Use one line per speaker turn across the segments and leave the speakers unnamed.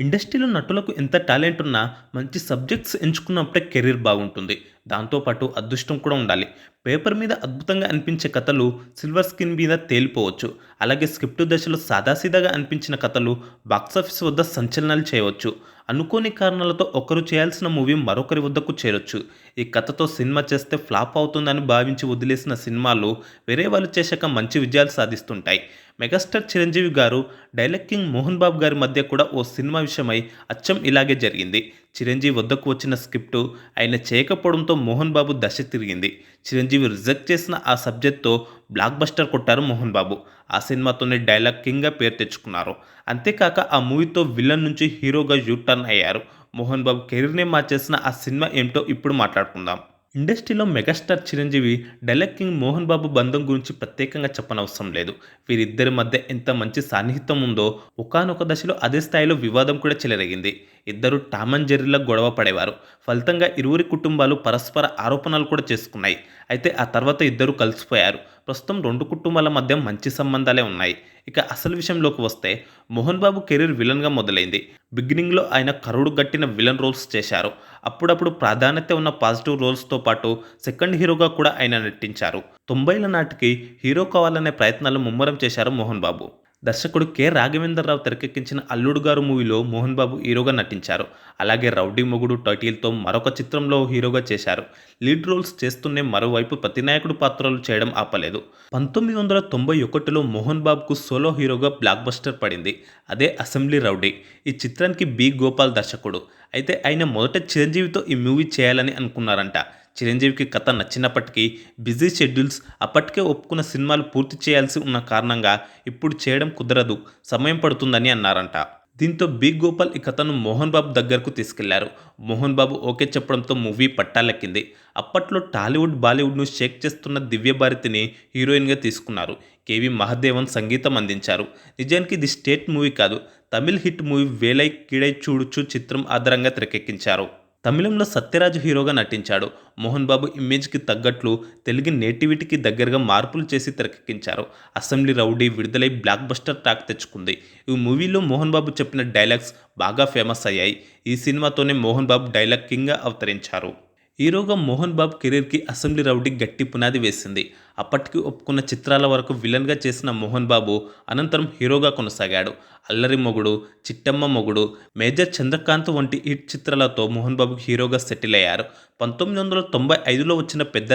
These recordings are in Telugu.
ఇండస్ట్రీలో నటులకు ఎంత టాలెంట్ ఉన్నా మంచి సబ్జెక్ట్స్ ఎంచుకున్నప్పుడే కెరీర్ బాగుంటుంది. దాంతోపాటు అదృష్టం కూడా ఉండాలి. పేపర్ మీద అద్భుతంగా అనిపించే కథలు సిల్వర్ స్క్రీన్ మీద తేలిపోవచ్చు. అలాగే స్క్రిప్ట్ దశలో సాదాసీదాగా అనిపించిన కథలు బాక్సాఫీస్ వద్ద సంచలనాలు చేయవచ్చు. అనుకోని కారణాలతో ఒకరు చేయాల్సిన మూవీ మరొకరి వద్దకు చేరొచ్చు. ఈ కథతో సినిమా చేస్తే ఫ్లాప్ అవుతుందని భావించి వదిలేసిన సినిమాలు వేరే వాళ్ళు చేశాక మంచి విజయాలు సాధిస్తుంటాయి. మెగాస్టార్ చిరంజీవి గారు డైలాగ్ కింగ్ మోహన్ బాబు గారి మధ్య కూడా ఓ సినిమా విషయమై అచ్చం ఇలాగే జరిగింది. చిరంజీవి వద్దకు వచ్చిన స్క్రిప్టు ఆయన చేయకపోవడంతో మోహన్ బాబు దశ తిరిగింది. చిరంజీవి రిజెక్ట్ చేసిన ఆ సబ్జెక్ట్తో బ్లాక్ బస్టర్ కొట్టారు మోహన్ బాబు. ఆ సినిమాతోనే డైలాగ్ కింగ్గా పేరు తెచ్చుకున్నారు. అంతేకాక ఆ మూవీతో విలన్ నుంచి హీరోగా యూటర్న్ అయ్యారు. మోహన్ బాబు కెరీర్నే మార్చేసిన ఆ సినిమా ఏమిటో ఇప్పుడు మాట్లాడుకుందాం. ఇండస్ట్రీలో megastar Chiranjeevi dialogue king Mohan Babu బంధం గురించి ప్రత్యేకంగా చెప్పనవసరం లేదు. వీరిద్దరి మధ్య ఎంత మంచి సాన్నిహిత్యం ఉందో ఒకానొక దశలో అదే స్థాయిలో వివాదం కూడా చెలరేగింది. ఇద్దరు టామన్ జెర్రీలకు గొడవ పడేవారు. ఫలితంగా ఇరువురి కుటుంబాలు పరస్పర ఆరోపణలు కూడా చేసుకున్నాయి. అయితే ఆ తర్వాత ఇద్దరు కలిసిపోయారు. ప్రస్తుతం రెండు కుటుంబాల మధ్య మంచి సంబంధాలే ఉన్నాయి. ఇక అసలు విషయంలోకి వస్తే మోహన్ బాబు కెరీర్ విలన్గా మొదలైంది. బిగినింగ్లో ఆయన కరుడు గట్టిన విలన్ రోల్స్ చేశారు. అప్పుడప్పుడు ప్రాధాన్యత ఉన్న పాజిటివ్ రోల్స్తో పాటు సెకండ్ హీరోగా కూడా ఆయన నటించారు. తొంభైల నాటికి హీరో కావాలనే ప్రయత్నాలు ముమ్మరం చేశారు మోహన్ బాబు. దర్శకుడు కె. రాఘవేంద్రరావు తెరకెక్కించిన అల్లుడు గారు మూవీలో మోహన్ బాబు హీరోగా నటించారు. అలాగే రౌడీ మొగుడు టైటిల్తో మరొక చిత్రంలో హీరోగా చేశారు. లీడ్ రోల్స్ చేస్తూనే మరోవైపు ప్రతినాయకుడు పాత్రలు చేయడం ఆపలేదు. పంతొమ్మిది వందల తొంభై ఒకటిలో మోహన్ బాబుకు సోలో హీరోగా బ్లాక్ బస్టర్ పడింది. అదే అసెంబ్లీ రౌడీ. ఈ చిత్రానికి బి. గోపాల్ దర్శకుడు. అయితే ఆయన మొదట చిరంజీవితో ఈ మూవీ చేయాలని అనుకున్నారంట. చిరంజీవికి కథ నచ్చినప్పటికీ బిజీ షెడ్యూల్స్ అప్పటికే ఒప్పుకున్న సినిమాలు పూర్తి చేయాల్సి ఉన్న కారణంగా ఇప్పుడు చేయడం కుదరదు సమయం పడుతుందని అన్నారంట. దీంతో బి. గోపాల్ ఈ కథను మోహన్ బాబు దగ్గరకు తీసుకెళ్ళారు. మోహన్ బాబు ఓకే చెప్పడంతో మూవీ పట్టాలెక్కింది. అప్పట్లో టాలీవుడ్ బాలీవుడ్ను షేక్ చేస్తున్న దివ్య భారతిని హీరోయిన్గా తీసుకున్నారు. కేవి మహదేవన్ సంగీతం అందించారు. నిజానికి ఇది స్టేట్ మూవీ కాదు తమిళ్ హిట్ మూవీ వేలై కిడై చూడుచు చిత్రం ఆధారంగా తెరకెక్కించారు. తమిళంలో సత్యరాజు హీరోగా నటించాడు. మోహన్ బాబు ఇమేజ్కి తగ్గట్లు తెలుగు నేటివిటీకి దగ్గరగా మార్పులు చేసి తెరకెక్కించారు. అసెంబ్లీ రౌడీ విడుదలై బ్లాక్ బస్టర్ టాక్ తెచ్చుకుంది. ఈ మూవీలో మోహన్ బాబు చెప్పిన డైలాగ్స్ బాగా ఫేమస్ అయ్యాయి. ఈ సినిమాతోనే మోహన్ బాబు డైలాగ్ కింగ్గా అవతరించారు. హీరోగా మోహన్ బాబు కెరీర్కి అసెంబ్లీ రౌడీ గట్టి పునాది వేసింది. అప్పటికి ఒప్పుకున్న చిత్రాల వరకు విలన్గా చేసిన మోహన్ బాబు అనంతరం హీరోగా కొనసాగాడు. అల్లరి మొగుడు చిట్టమ్మ మొగుడు మేజర్ చంద్రకాంత్ వంటి హిట్ చిత్రాలతో మోహన్ బాబు హీరోగా సెటిల్ అయ్యారు. పంతొమ్మిది వందల తొంభై ఐదులో వచ్చిన పెద్ద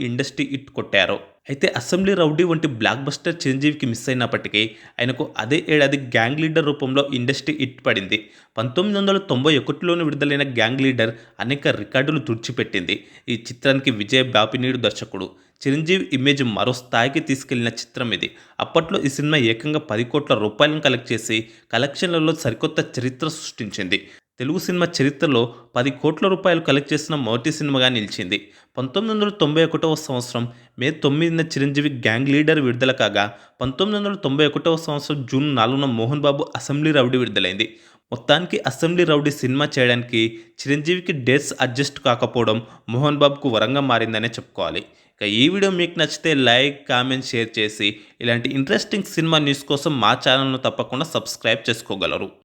ఇండస్ట్రీ హిట్ కొట్టారు. అయితే అసెంబ్లీ రౌడీ వంటి బ్లాక్ బస్టర్ చిరంజీవికి మిస్ అయినప్పటికీ ఆయనకు అదే ఏడాది గ్యాంగ్ లీడర్ రూపంలో ఇండస్ట్రీ హిట్ పడింది. పంతొమ్మిది వందల తొంభై ఒకటిలోనే విడుదలైన గ్యాంగ్ లీడర్ అనేక రికార్డులు తుడిచిపెట్టింది. ఈ చిత్రానికి విజయ్ బాపినీడు దర్శకుడు. చిరంజీవి ఇమేజ్ మరో స్థాయికి తీసుకెళ్ళిన చిత్రం ఇది. అప్పట్లో ఈ సినిమా ఏకంగా పది కోట్ల రూపాయలను కలెక్ట్ చేసి కలెక్షన్లలో సరికొత్త చరిత్ర సృష్టించింది. తెలుగు సినిమా చరిత్రలో పది కోట్ల రూపాయలు కలెక్ట్ చేసిన మొదటి సినిమాగా నిలిచింది. పంతొమ్మిది వందల తొంభై ఒకటవ సంవత్సరం మే తొమ్మిదిన చిరంజీవి గ్యాంగ్ లీడర్ విడుదల కాగా పంతొమ్మిది వందల తొంభై ఒకటవ సంవత్సరం జూన్ నాలుగున మోహన్ బాబు అసెంబ్లీ రౌడీ విడుదలైంది. మొత్తానికి అసెంబ్లీ రౌడీ సినిమా చేయడానికి చిరంజీవికి డేట్స్ అడ్జస్ట్ కాకపోవడం మోహన్ బాబుకు వరంగా మారిందనే చెప్పుకోవాలి. ఇక ఈ వీడియో మీకు నచ్చితే లైక్ కామెంట్ షేర్ చేసి ఇలాంటి ఇంట్రెస్టింగ్ సినిమా న్యూస్ కోసం మా ఛానల్ను తప్పకుండా సబ్స్క్రైబ్ చేసుకోగలరు.